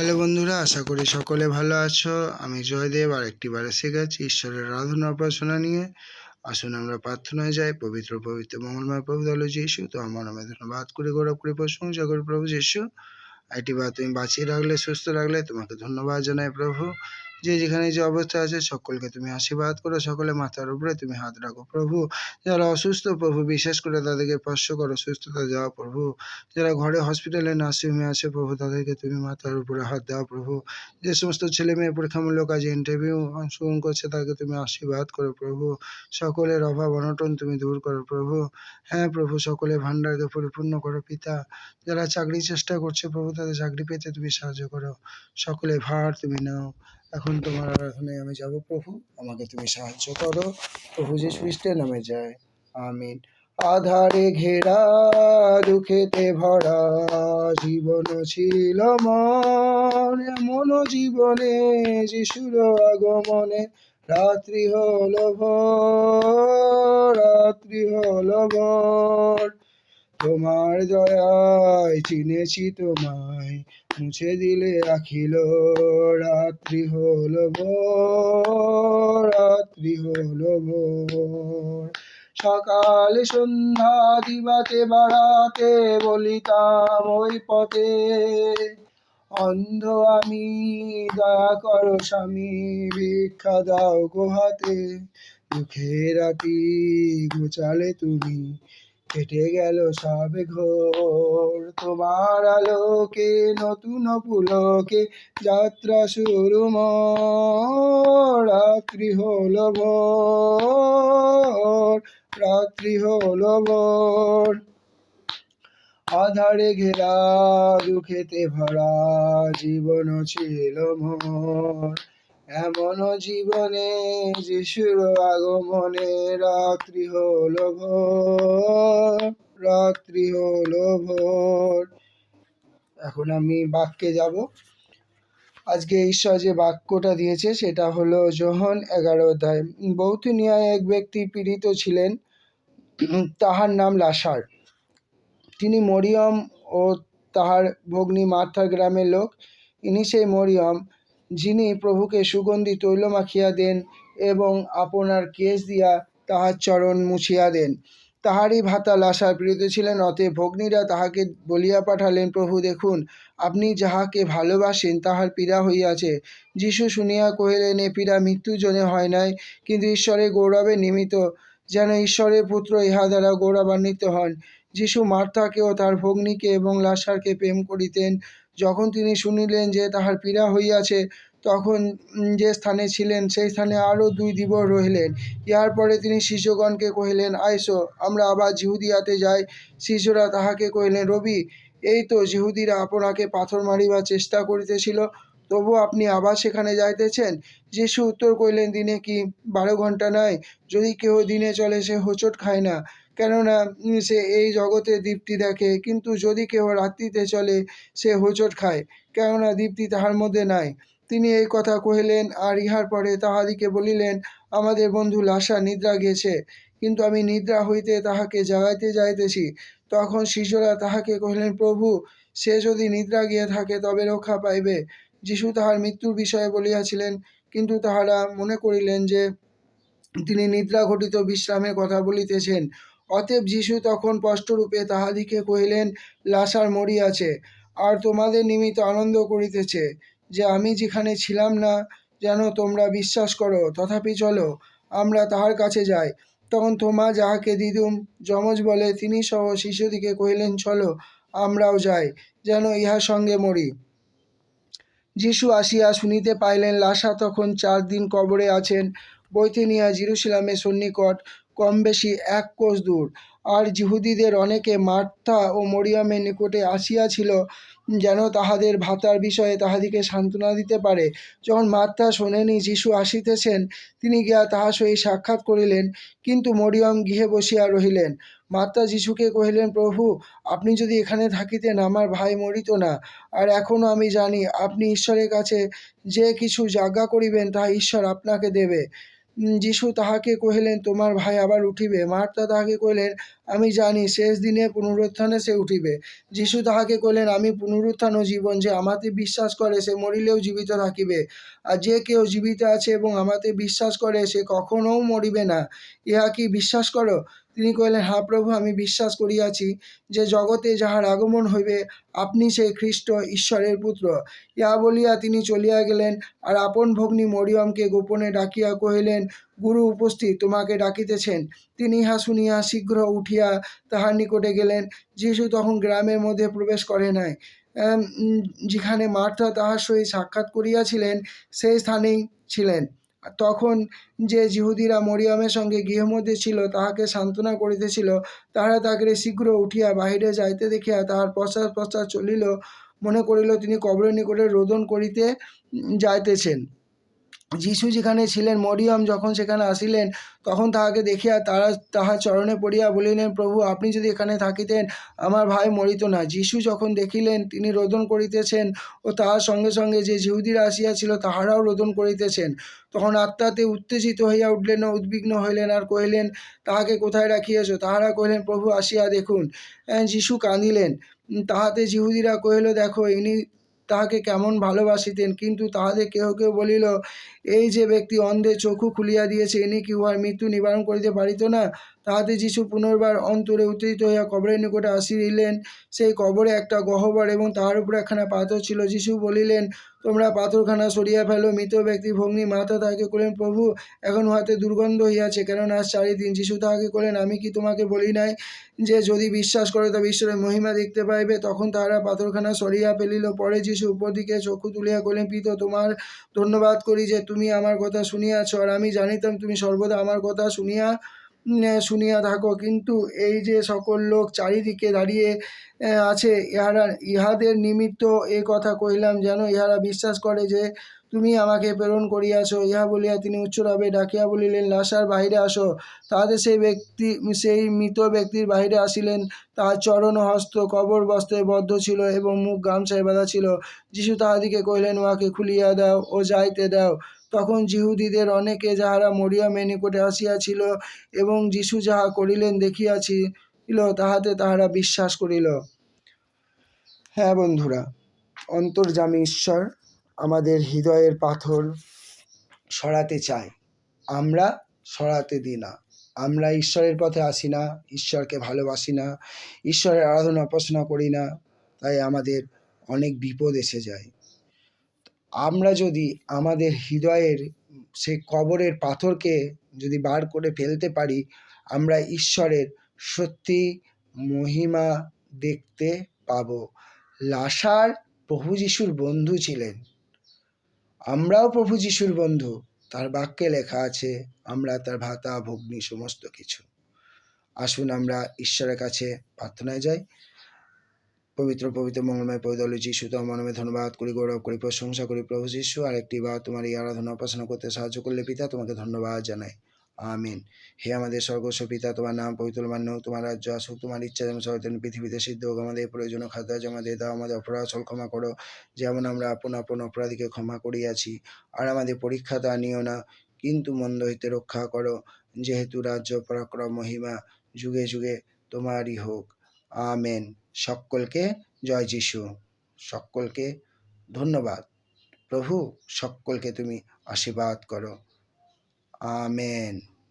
Hello বন্ধুরা, আশা করি সকলে ভালো আছো। আমি জয়দেব আর একটি বারে শিখেছি ঈশ্বরের আরাধনা উপাসনা নিয়ে। আসুন আমরা প্রার্থনায় যাই, পবিত্র পবিত্র, মঙ্গলময় প্রভু দল যিশু। তো আমার নামে ধন্যবাদ করে, গৌরব করে প্রশংসা করি প্রভু যিশু। একটি বার তুমি বাঁচিয়ে রাখলে, সুস্থ রাখলে তোমাকে ধন্যবাদ জানাই প্রভু। যে যেখানে যে অবস্থা আছে, সকলকে তুমি আশীর্বাদ করো সকলে মাথার উপরে তুমি হাত রাখো প্রভু। যারা অসুস্থ প্রভু, বিশেষ করে তাদেরকে স্পর্শ করো, সুস্থতা দাও প্রভু। যারা ঘরে হসপিটালে নার্সিংহোমে আছে প্রভু, তাদেরকে তুমি মাথার উপরে হাত দাও প্রভু। যে সমস্ত ছেলে মেয়ে পরীক্ষামূলক কাজে ইন্টারভিউ অংশগ্রহণ করছে তাদেরকে তুমি আশীর্বাদ করো প্রভু। সকলের অভাব, অনটন তুমি দূর করো প্রভু। হ্যাঁ প্রভু, সকলের ভাণ্ডারকে পরিপূর্ণ করো পিতা। যারা চাকরির চেষ্টা করছে প্রভু, তাদের চাকরি পেতে তুমি সাহায্য করো। সকলে ভার তুমি নাও। এখন তোমার আরাধনায় আমি যাব, প্রভু। আমাকে তুমি সাহায্য করো। প্রভু যে খ্রিস্টের নামে যায়। আমিন। আধারে ঘেরা, দুঃখেতে ভরা, জীবন ছিল মন। এমন জীবনে যিশুর আগমনে রাত্রি হলো ভোর, রাত্রি হলো ভোর। তোমার দয়ায় চিনেছি তোমায়। মুছে দিলে রাখিল রাত্রি হলো ভোর, রাত্রি হলো ভোর। সকাল সন্ধ্যা দিবাতে বাড়াতে বলিতাম ওই পথে, অন্ধ আমি দয়া করো স্বামী, ভিক্ষা দাও গোহাতে। দুঃখের রাতি ঘুচালে তুমি কেটে গেল সব ঘোর। তোমার আলোকে, নতুন পুলকে যাত্রা শুরু রাত্রি হলো ভোর, রাত্রি হলো ভোর। আধারে ঘেরা দুঃখেতে ভরা জীবন ছিল মোর। এমন জীবনে যিশুর আগমনে রাত্রি হলো ভোর, রাত্রি হলো ভোর। এখন আমি বাক্যে যাব। আজকে ঈশ্বর যে বাক্যটা দিয়েছে সেটা হলো যোহন এগারো অধ্যায়। বৌথুনিয়ায় এক ব্যক্তি পীড়িত ছিলেন, তাহার নাম লাসার। তিনি মরিয়ম ও তাহার ভগ্নী মার্থার গ্রামের লোক। ইনি সেই মরিয়ম যিনি প্রভুকে সুগন্ধি তৈল মাখিয়া দেন এবং আপনার কেশ দিয়া তাহার চরণ মুছিয়া দেন। তাহারই ভাতা লাসার পীড়িত ছিলেন, অতএব ভগ্নীরা তাহাকে বলিয়া পাঠালেন, প্রভু, দেখুন, আপনি যাহাকে ভালোবাসেন তাহার পীড়া হইয়াছে। যিশু শুনিয়া কহিলেন, এ পীড়া মৃত্যুর জন্য হয় নাই, কিন্তু ঈশ্বরের গৌরবে নিমিত্ত যেন ঈশ্বরের পুত্র ইহা দ্বারা গৌরবান্বিত হন। যিশু মার্থাকে ও তার ভগ্নীকে এবং লাসারকে প্রেম করিতেন যখন তিনি শুনিলেন যে তাহার পীড়া হইয়াছে, তখন যে স্থানে ছিলেন, সেই স্থানে আরও দুই দিবস রহিলেন। ইহার পরে তিনি শিষ্যগণকে কহিলেন, আইসো, আমরা আবার জিহুদিয়াতে যাই। শিষ্যরা তাহাকে কহিলেন, রবি, এই তো জিহুদিরা আপনাকে পাথর মারিবার চেষ্টা করিতেছিল তবু আপনি আবার সেখানে যাইতেছেন? যিশু উত্তর করিলেন দিনে কি বারো ঘণ্টা নাই? যদি কেহ দিনে চলে, সে হোঁচট খায় না। কেননা সে এই জগতে দীপ্তি দেখে, কিন্তু যদি কেহ রাত্রিতে চলে, সে হোঁচট খায়, কেননা দীপ্তি তাহার মধ্যে নাই। তিনি এই কথা কহিলেন, আর ইহার পরে তাহাদিকে বলিলেন, আমাদের বন্ধু লাসা নিদ্রা গেছে, কিন্তু আমি নিদ্রা হইতে তাহাকে জাগাইতে যাইতেছি। তখন শিষ্যরা তাহাকে কহিলেন, প্রভু, সে যদি নিদ্রা গিয়ে থাকে, তবে রক্ষা পাইবে। যিশু তাহার মৃত্যুর বিষয়ে বলিয়াছিলেন, কিন্তু তাহারা মনে করিলেন যে, তিনি নিদ্রা ঘটিত বিশ্রামের কথা বলিতেছেন। অতএব যিশু তখন স্পষ্টরূপে তাহাদিকে কহিলেন, লাসার মরিয়াছে আর তোমাদের নিমিত্ত আনন্দ করিতেছে যে আমি যেখানে ছিলাম না, যেন তোমরা বিশ্বাস করো, তথাপি চলো, আমরা তাহার কাছে যাই। তখন তোমা যাহাকে দিদুম যমজ বলে, তিনি সহ শিশুদিকে কহিলেন, চলো, আমরাও যাই, যেন ইহার সঙ্গে মরি। যিশু আসিয়া শুনিতে পাইলেন, লাসা তখন চার দিন কবরে আছেন বৈথেনিয়া জিরুসালামের সন্নিকট কম বেশি এক কোষ দূর। আর জিহুদিদের অনেকে মার্থা ও মরিয়ামের নিকটে আসিয়াছিল যেন তাহাদের ভাতার বিষয়ে তাহাদিকে সান্ত্বনা দিতে পারে। যখন মার্থা শোনেনি যিশু আসিতেছেন, তিনি গিয়া তাহার সহিত সাক্ষাৎ করিলেন, কিন্তু মরিয়ম গৃহে বসিয়া রহিলেন। মার্থা যিশুকে কহিলেন, প্রভু, আপনি যদি এখানে থাকিতেন, আমার ভাই মরিত না। আর এখনও আমি জানি, আপনি ঈশ্বরের কাছে যে কিছু যাজ্ঞা করিবেন, তাহা ঈশ্বর আপনাকে দেবে। যিশু তাহাকে কহিলেন, তোমার ভাই আবার উঠিবে? মার্তা তাহাকে কহিলেন, আমি জানি, শেষ দিনে পুনরুত্থানে সে উঠিবে। যিশু তাহাকে কহিলেন, আমি পুনরুত্থান ও জীবন যে আমাতে বিশ্বাস করে, সে মরিলেও জীবিত থাকিবে। আর যে কেউ জীবিত আছে এবং আমাতে বিশ্বাস করে, সে কখনও মরিবে না। ইহা কি বিশ্বাস করো? তিনি কহিলেন হা প্রভু, আমি বিশ্বাস করিয়াছি যে জগতে যাহার আগমন হইবে, আপনি সেই খ্রিস্ট ঈশ্বরের পুত্র ইহা বলিয়া তিনি চলিয়া গেলেন, আর আপন ভগ্নী মরিয়মকে গোপনে ডাকিয়া কহিলেন, গুরু উপস্থিত, তোমাকে ডাকিতেছেন তিনি ইহা শুনিয়া শীঘ্র উঠিয়া তাহার নিকটে গেলেন। যিশু তখন গ্রামের মধ্যে প্রবেশ করে নাই। যেখানে মার্থা তাহার সহিত সাক্ষাৎ করিয়াছিলেন, সেই স্থানেই ছিলেন। তখন যে জিহুদিরা মরিয়মের সঙ্গে গৃহমধ্যে ছিল, তাহাকে সান্ত্বনা করিতেছিল, তাহারা তাকে শীঘ্র উঠিয়া বাহিরে যাইতে দেখিয়া তাহার পশ্চাৎ পশ্চাৎ চলিল। মনে করিল তিনি কবরের নিকটে রোদন করিতে যাইতেছেন। যিশু যেখানে ছিলেন, মরিয়ম যখন সেখানে আসিলেন, তখন তাহাকে দেখিয়া তারা তাহার চরণে পড়িয়া বলিলেন, প্রভু, আপনি যদি এখানে থাকিতেন, আমার ভাই মরিত না। যিশু যখন দেখিলেন, তিনি রোদন করিতেছেন ও তাহার সঙ্গে সঙ্গে যে জিহুদিরা আসিয়াছিল, তাহারাও রোদন করিতেছেন। তখন আত্মাতে উত্তেজিত হইয়া উঠলেন উদ্বিগ্ন হইলেন আর কহিলেন, তাহাকে কোথায় রাখিয়াছ? তাহারা কহিলেন, প্রভু, আসিয়া দেখুন। যিশু কাঁদিলেন। তাহাতে জিহুদিরা কহিল, দেখো, ইনি তাহাকে কেমন ভালোবাসিতেন, কিন্তু তাহাদের কেহ কেউ বলিল এই যে ব্যক্তি অন্ধের চক্ষু খুলিয়া দিয়েছে ইনি কি উহার মৃত্যু নিবারণ করিতে পারিত না? তাহাতে যিশু পুনর্বার অন্তরে উত্তেজিত হইয়া কবরের নিকটে আসিলেন। সেই কবরে একটা গহ্বর এবং তাহার উপরে একখানা পাথর ছিল। যিশু বলিলেন, তোমরা পাথরখানা সরিয়া ফেলো, মৃত ব্যক্তি ভগ্নি মাথা তাহাকে কলেন প্রভু, এখন হাতে দুর্গন্ধ হইয়াছে, কেননা আজ চারিদিন যিশু তাহাকে কলেন আমি কি তোমাকে বলি নাই যে যদি বিশ্বাস করে তবে ঈশ্বরের মহিমা দেখতে পাইবে? তখন তাহারা পাথরখানা সরিয়া ফেলিল। পরে যিশু উপর দিকে চক্ষু তুলিয়া কলেন পিত, তোমার ধন্যবাদ করি যে তুমি আমার কথা শুনিয়াছ আর আমি জানিতাম তুমি সর্বদা আমার কথা শুনিয়া শুনিয়া থাকো। কিন্তু এই যে সকল লোক চারিদিকে দাঁড়িয়ে আছে, ইহারা, ইহাদের নিমিত্ত এ কথা কহিলাম, যেন ইহারা বিশ্বাস করে যে তুমি আমাকে প্রেরণ করিয়াছ। ইহা বলিয়া তিনি উচ্চভাবে ডাকিয়া বলিলেন, লাসার বাহিরে আসো। তাহাদের সেই ব্যক্তি, সেই মৃত ব্যক্তির বাহিরে আসিলেন। তাহার চরণ, হস্ত, কবর, বস্ত্রে বদ্ধ ছিল এবং মুখ গামছায় বাঁধা ছিল। যিশু তাহাদিকে কহিলেন, উহাকে খুলিয়া দাও ও যাইতে দাও। তখন জিহুদিদের অনেকে যাহারা মরিয়মের নিকটে আসিয়াছিল এবং যিশু যাহা করিলেন দেখিয়াছিল, তাহাতে তাহারা বিশ্বাস করিল। হ্যাঁ বন্ধুরা অন্তর্জামী ঈশ্বর আমাদের হৃদয়ের পাথর সরাতে চায়। আমরা সরাতে দিই না। আমরা ঈশ্বরের পথে আসি না, ঈশ্বরকে ভালোবাসি না, ঈশ্বরের আরাধনা উপাসনা করি না, তাই আমাদের অনেক বিপদ এসে যায়। আমরা যদি আমাদের হৃদয়ের সেই কবরের পাথরকে যদি বার করে ফেলতে পারি, আমরা ঈশ্বরের সত্যি মহিমা দেখতে পাব। লাসার প্রভু যিশুর বন্ধু ছিলেন। আমরাও প্রভু যিশুর বন্ধু। তার বাক্যে লেখা আছে, আমরা, তার ভাতা, ভগ্নী, সমস্ত কিছু। আসুন আমরা ঈশ্বরের কাছে প্রার্থনায় যাই। পবিত্র পবিত্র মঙ্গলময় পবিত্র যিশু তো মনমে ধন্যবাদ করি, গৌরব করি, প্রশংসা করি, প্রভু যিশু। আর একটি বা তোমার এই আরাধনা উপাসনা করতে সাহায্য করলে পিতা তোমাকে ধন্যবাদ জানাই। আমিন। হে আমাদের স্বর্গস্ব পিতা, তোমার নাম পবিত্র, মান্য, তোমার রাজ্য আসুক, তোমার ইচ্ছা যেমন সর্বতেন পৃথিবীতে সিদ্ধ হোক। আমাদের প্রয়োজনীয় খাদ্য আমাদের দাও, আমাদের অপরাধ ছল ক্ষমা করো, যেমন আমরা আপন আপন অপরাধীকে ক্ষমা করিয়াছি। আর আমাদের পরীক্ষা তা নিও না, কিন্তু মন্দ হইতে রক্ষা করো, যেহেতু রাজ্য, পরাক্রম, মহিমা যুগে যুগে তোমারই হোক। আমেন। সকলকে জয় যিশু। সকলকে ধন্যবাদ। প্রভু সকলকে তুমি আশীর্বাদ করো। আমেন।